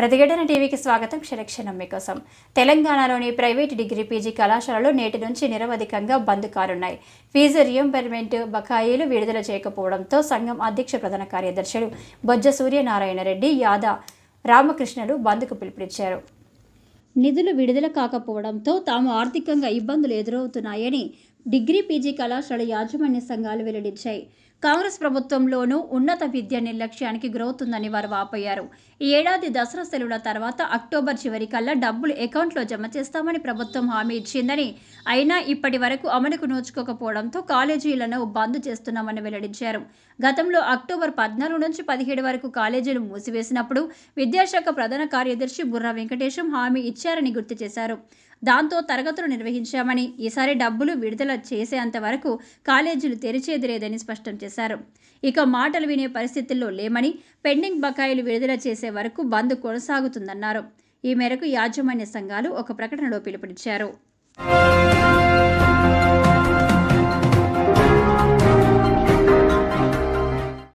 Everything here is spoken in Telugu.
ప్రతిఘటన టీవీకి స్వాగతం. క్షణక్షణం మీకోసం. తెలంగాణలోని ప్రైవేటు డిగ్రీ పీజీ కళాశాలలు నేటి నుంచి నిరవధికంగా బంద్ కానున్నాయి. ఫీజు రియంబర్మెంట్ బకాయిలు విడుదల చేయకపోవడంతో సంఘం అధ్యక్ష ప్రధాన కార్యదర్శులు బొజ్జ సూర్యనారాయణ రెడ్డి యాదా రామకృష్ణులు బంద్కు పిలుపునిచ్చారు. నిధులు విడుదల కాకపోవడంతో తాము ఆర్థికంగా ఇబ్బందులు ఎదురవుతున్నాయని డిగ్రీ పీజీ కళాశాల యాజమాన్య సంఘాలు వెల్లడించాయి. కాంగ్రెస్ ప్రభుత్వంలోనూ ఉన్నత విద్య నిర్లక్ష్యానికి గురవుతుందని వారు వాపోయారు. ఈ ఏడాది దసరా సెలవుల తర్వాత అక్టోబర్ చివరికల్లా డబ్బులు అకౌంట్లో జమ చేస్తామని ప్రభుత్వం హామీ ఇచ్చిందని అయినా ఇప్పటి వరకు అమలుకు నోచుకోకపోవడంతో కాలేజీలను బంద్ చేస్తున్నామని వెల్లడించారు. గతంలో అక్టోబర్ పద్నాలుగు నుంచి పదిహేడు వరకు కాలేజీలు మూసివేసినప్పుడు విద్యాశాఖ ప్రధాన కార్యదర్శి బుర్రా వెంకటేశం హామీ ఇచ్చారని గుర్తు చేశారు. దాంతో తరగతులు నిర్వహించామని ఈసారి డబ్బులు విడుదల చేసేంత వరకు కాలేజీలు తెరిచేది లేదని స్పష్టం చేశారు. ఇక మాటలు వినే పరిస్థితుల్లో లేమని పెండింగ్ బకాయిలు విడుదల చేసే వరకు బంద్ కొనసాగుతుందన్నారు. ఈ మేరకు యాజమాన్య సంఘాలు ఒక ప్రకటనలో పిలుపునిచ్చారు.